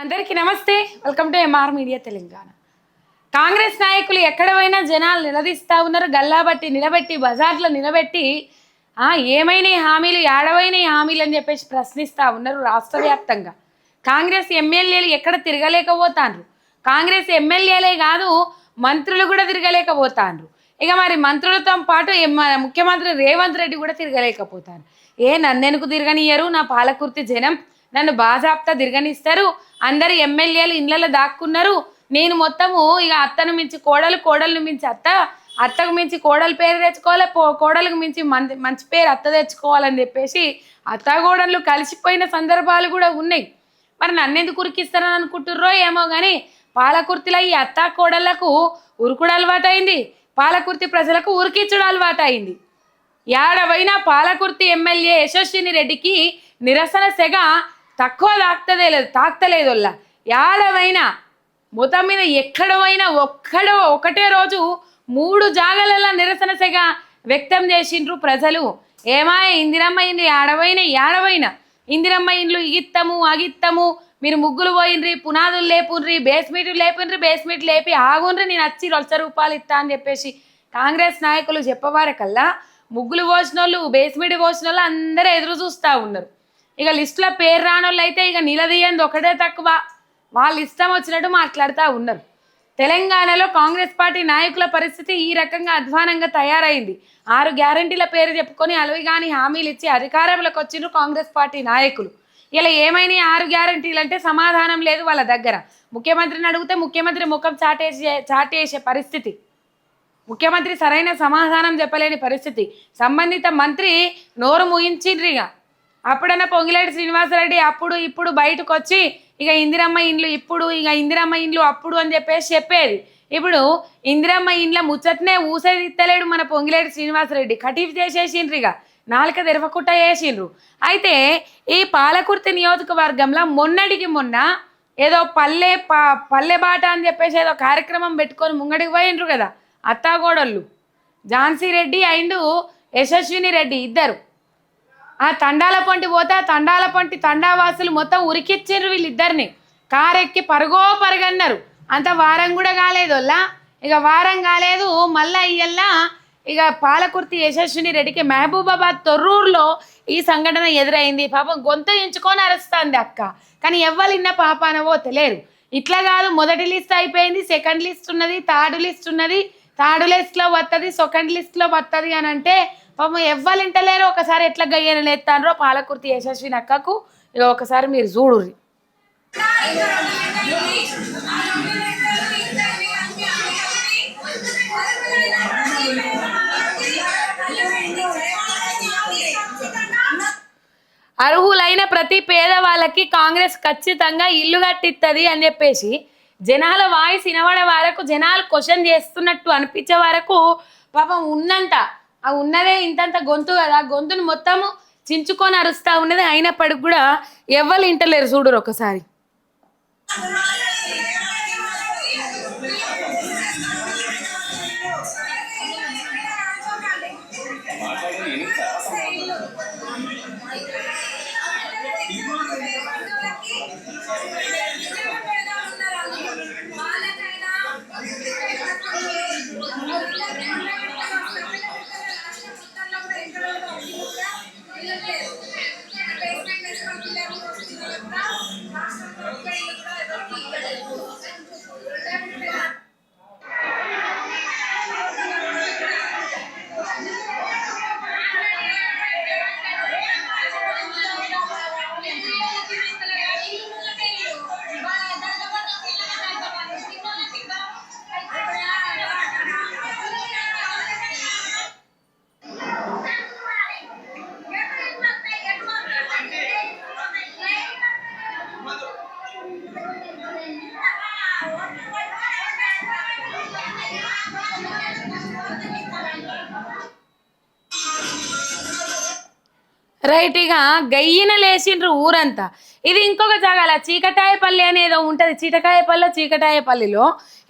అందరికీ నమస్తే. Welcome to MR media Telangana Congress నాయకులు ఎక్కడ పోయినా జనాలు నిలదీస్తూ ఉన్నారు. గల్లాబట్టి నిలబెట్టి బజార్లో నిలబెట్టి ఏమైనా హామీలు ఏడవైన హామీలు అని చెప్పేసి ప్రశ్నిస్తూ ఉన్నారు రాష్ట్ర వ్యాప్తంగా. కాంగ్రెస్ ఎమ్మెల్యేలు ఎక్కడ తిరగలేకపోతాండ్రు కాంగ్రెస్ ఎమ్మెల్యేలే కాదు మంత్రులు కూడా తిరగలేకపోతాండ్రు ఇక మరి మంత్రులతో పాటు ముఖ్యమంత్రి రేవంత్ రెడ్డి కూడా తిరగలేకపోతారు. ఏ నన్నెనుకు తిరగనియరు నా పాలకుర్తి జనం నన్ను బాజాప్తా దిరగనిస్తారు అందరు ఎమ్మెల్యేలు ఇండ్లలో దాక్కున్నారు. నేను మొత్తము ఇక అత్తను మించి కోడలు కోడలు మించి అత్త అత్తకు మించి కోడలు పేరు తెచ్చుకోవాలి పో కోడలకు మించి మంచి మంచి పేరు అత్త తెచ్చుకోవాలని చెప్పేసి అత్త కలిసిపోయిన సందర్భాలు కూడా ఉన్నాయి. మరి నన్నెందుకు ఉరికిస్తారని అనుకుంటుర్రో ఏమో కానీ పాలకుర్తిలో ఈ అత్త కోడళ్ళకు ఉరుకుడు అలవాటైంది. పాలకుర్తి ప్రజలకు ఉరికిచ్చుడు అలవాటైంది. ఏడవైనా పాలకుర్తి ఎమ్మెల్యే యశస్విని రెడ్డికి నిరసన సెగ తక్కువ తాకుతదే లేదు తాకుతలేదొల్లా ఏడవైనా మొత్తం మీద ఎక్కడవైనా ఒక్కడో ఒకటే రోజు మూడు జాగలలా నిరసనసగా వ్యక్తం చేసిండ్రు ప్రజలు. ఏమా ఇందిరమ్మ ఇండ్లు ఏడవైనా ఏడవైనా ఇందిరమ్మ ఇండ్లు ఇగిత్తము అగిత్తము మీరు ముగ్గులు పోయినరి పునాదులు లేపుండ్రి బేస్మెంట్ లేపుండ్రి బేస్మెంట్ లేపి ఆగుండ్రి నేను వచ్చి లక్ష రూపాయలు ఇస్తా అని చెప్పేసి కాంగ్రెస్ నాయకులు చెప్పవారకల్లా. ముగ్గులు పోసిన వాళ్ళు బేస్మెంట్ పోసిన వాళ్ళు అందరూ ఎదురు చూస్తూ ఉన్నారు. ఇక లిస్టులో పేరు రానోళ్ళు అయితే ఇక నిలదీయంది ఒకటే తక్కువ. వాళ్ళు ఇష్టం వచ్చినట్టు మాట్లాడుతూ ఉన్నారు. తెలంగాణలో కాంగ్రెస్ పార్టీ నాయకుల పరిస్థితి ఈ రకంగా అధ్వానంగా తయారైంది. ఆరు గ్యారంటీల పేరు చెప్పుకొని అలవి కాని హామీలు ఇచ్చి అధికారంలోకి వచ్చిండ్రు కాంగ్రెస్ పార్టీ నాయకులు. ఇలా ఏమైనా ఆరు గ్యారంటీలు అంటే సమాధానం లేదు వాళ్ళ దగ్గర. ముఖ్యమంత్రిని అడిగితే ముఖ్యమంత్రి ముఖం చాటేసే చాటేసే పరిస్థితి. ముఖ్యమంత్రి సరైన సమాధానం చెప్పలేని పరిస్థితి. సంబంధిత మంత్రి నోరు ముయించిండ్రిగా అప్పుడన్నా పొంగిలేటి శ్రీనివాసరెడ్డి అప్పుడు ఇప్పుడు బయటకు వచ్చి ఇక ఇందిరమ్మ ఇండ్లు ఇప్పుడు ఇక ఇందిరమ్మ ఇండ్లు అప్పుడు అని చెప్పేసి చెప్పేది. ఇప్పుడు ఇందిరమ్మ ఇండ్ల ముచ్చట్నే ఊసేదిత్తలేడు మన పొంగిలేటి శ్రీనివాసరెడ్డి. కటీఫ్ ఇక. నాలుక తెరవకుట్ట వేసిండ్రు అయితే ఈ పాలకుర్తి నియోజకవర్గంలో మొన్నటికి మొన్న ఏదో పల్లె పా పల్లె బాట అని చెప్పేసి ఏదో కార్యక్రమం పెట్టుకొని ముంగడికి పోయిండ్రు కదా అత్తాగోడళ్ళు. ఝాన్సీ రెడ్డి అండ్ యశస్విని రెడ్డి ఇద్దరు. ఆ తండాల పొంటి పోతే ఆ తండాల పొంటి తండావాసులు మొత్తం ఉరికిచ్చిండ్రు వీళ్ళిద్దరిని. కారెక్కి పరుగో పరుగన్నారు అంత వారం కూడా కాలేదు ఇక వారం కాలేదు మళ్ళా ఇయ్యల్లా ఇక పాలకుర్తి యశస్విని రెడ్డికి మహబూబాబాద్ తొర్రూరులో ఈ సంఘటన ఎదురైంది. పాపం గొంత ఎంచుకొని అరుస్తుంది అక్క. కానీ ఎవ్వరిన్న పాపానవో తెలియదు. ఇట్లా కాదు మొదటి లిస్ట్ అయిపోయింది సెకండ్ లిస్ట్ ఉన్నది థర్డ్ లిస్ట్ ఉన్నది థర్డ్ లిస్ట్లో వస్తుంది సెకండ్ లిస్ట్లో వస్తుంది అని అంటే పాపం ఎవ్వరు ఇంటలేరు. ఒకసారి ఎట్లా గయ్యను లేస్తానో పాలకుర్తి యశస్వి నక్కకు ఇక ఒకసారి మీరు చూడుర్రి. అర్హులైన ప్రతి పేదవాళ్ళకి కాంగ్రెస్ ఖచ్చితంగా ఇల్లు కట్టిస్తుంది అని చెప్పేసి జనాల వాయిస్ వినబడే వరకు జనాలు క్వశ్చన్ చేస్తున్నట్టు అనిపించే వరకు పాపం ఉందంట ఆ ఉన్నదే ఇంతంత గొంతు కదా గొంతును మొత్తము చించుకొని అరుస్తా ఉన్నది. అయినప్పటికి కూడా ఎవ్వరు ఇంటలేరు చూడరు ఒకసారి. రైట్ ఇక గయ్యిన లేచిండ్రు ఊరంతా. ఇది ఇంకొక జాగాల చీకటాయపల్లి అనేదో ఉంటుంది చీటకాయపల్లి చీకటాయపల్లిలో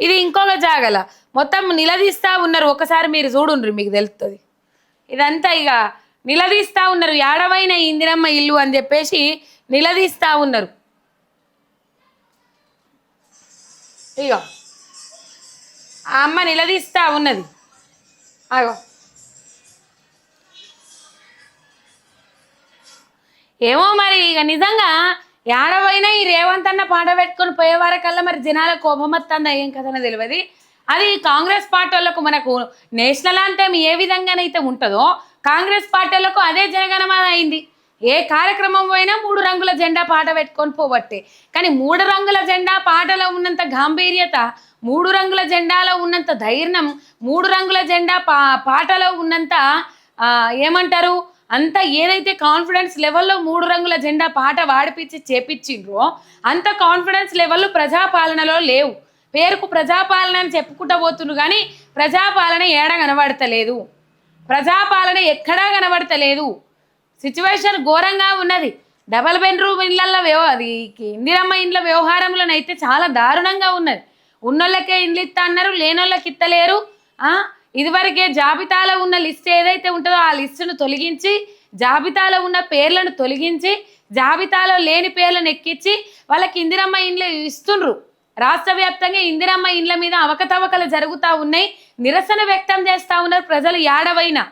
ఇది ఇంకొక జాగల. మొత్తం నిలదీస్తా ఉన్నారు ఒకసారి మీరు చూడుండ్రి మీకు తెలుస్తుంది ఇదంతా ఇక నిలదీస్తా ఉన్నారు ఏడవైన ఇందిరమ్మ ఇల్లు అని చెప్పేసి నిలదీస్తా ఉన్నారు. ఇగో ఆ అమ్మ నిలదీస్తా ఉన్నది. అగో. ఏమో మరి ఇక నిజంగా ఏడవైనా ఈ రేవంత్ అన్న పాట పెట్టుకొని పోయేవారకల్లా మరి జనాల కోపం వస్తుందా ఏం కథనో తెలియదు అది కాంగ్రెస్ పార్టీ వాళ్ళకు మనకు నేషనల్ అంటే ఏ విధంగానైతే ఉంటుందో కాంగ్రెస్ పార్టీ వాళ్ళకు అదే జనగణమన అయింది. ఏ కార్యక్రమం పోయినా మూడు రంగుల జెండా పాట పెట్టుకొని పోవట్టే. కానీ మూడు రంగుల జెండా పాటలో ఉన్నంత గాంభీర్యత మూడు రంగుల జెండాలో ఉన్నంత ధైర్యం మూడు రంగుల జెండా పా పాటలో ఉన్నంత ఏమంటారు? అంత ఏదైతే కాన్ఫిడెన్స్ లెవెల్లో మూడు రంగుల జెండా పాట వాడిపించి చేపించిండ్రో అంత కాన్ఫిడెన్స్ లెవెల్ ప్రజాపాలనలో లేవు. పేరుకు ప్రజాపాలన అని చెప్పుకుంటూ పోతుండ్రు కానీ ప్రజాపాలన ఏడ కనబడతలేదు. ప్రజాపాలన ఎక్కడా కనబడతలేదు. సిచ్యువేషన్ ఘోరంగా ఉన్నది. డబల్ బెడ్రూమ్ ఇళ్ళల్లో వ్యవ అది ఇందిరమ్మ ఇండ్ల వ్యవహారంలోనైతే చాలా దారుణంగా ఉన్నది. ఉన్నోళ్ళకే ఇండ్లు ఇస్తా అన్నారు లేనోళ్ళకి ఇత్తలేరు. ఇదివరకే జాబితాలో ఉన్న లిస్ట్ ఏదైతే ఉంటుందో ఆ లిస్టును తొలగించి జాబితాలో ఉన్న పేర్లను తొలగించి జాబితాలో లేని పేర్లను ఎక్కించి వాళ్ళకి ఇందిరమ్మ ఇండ్లు ఇస్తుండ్రు. రాష్ట్ర వ్యాప్తంగా ఇందిరమ్మ ఇండ్ల మీద అవకతవకలు జరుగుతూ ఉన్నాయి. నిరసన వ్యక్తం చేస్తూ ఉన్నారు ప్రజలు యాడవైనా.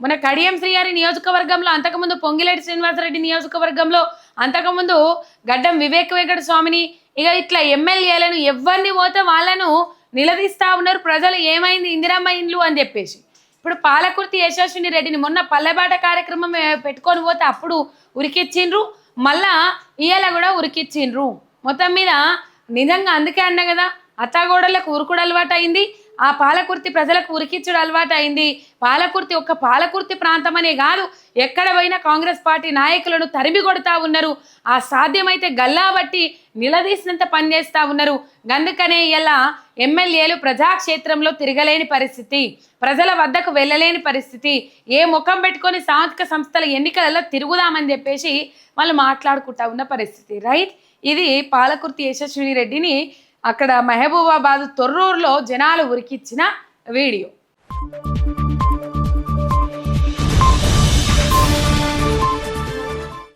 మన కడియం శ్రీగారి నియోజకవర్గంలో అంతకుముందు పొంగిలేటి శ్రీనివాసరెడ్డి నియోజకవర్గంలో అంతకుముందు గడ్డం వివేక వెంకట స్వామిని ఇక ఇట్లా ఎమ్మెల్యేలను ఎవరిని పోతే వాళ్ళను నిలదీస్తా ఉన్నారు ప్రజలు ఏమైంది ఇందిరమ్మ ఇండ్లు అని చెప్పేసి. ఇప్పుడు పాలకుర్తి యశస్విని రెడ్డిని మొన్న పల్లెబాట కార్యక్రమం పెట్టుకొని పోతే అప్పుడు ఉరికిచ్చిండ్రు మళ్ళా ఇయ్యాల కూడా ఉరికిచ్చిండ్రు. మొత్తం మీద నిజంగా అందుకే అన్న కదా అత్తాగోడలకు ఉరుకుడు అలవాటు అయింది ఆ పాలకుర్తి ప్రజలకు ఉరికిచ్చుడు అలవాటు అయింది పాలకుర్తి ఒక్క పాలకుర్తి ప్రాంతమనే కాదు ఎక్కడ పోయినా కాంగ్రెస్ పార్టీ నాయకులను తరిమి కొడతా ఉన్నారు. ఆ సాధ్యమైతే గల్లా బట్టి నిలదీసినంత పనిచేస్తా ఉన్నారు. అందుకనే ఇలా ఎమ్మెల్యేలు ప్రజాక్షేత్రంలో తిరగలేని పరిస్థితి ప్రజల వద్దకు వెళ్ళలేని పరిస్థితి ఏ ముఖం పెట్టుకొని సాంఘిక సంస్థల ఎన్నికలలో తిరుగుదామని చెప్పేసి వాళ్ళు మాట్లాడుకుంటా ఉన్న పరిస్థితి. రైట్? ఇది పాలకుర్తి యశస్విని రెడ్డిని అక్కడ మహబూబాబాద్ తొర్రూరులో జనాలు ఉరికిచ్చిన వీడియో.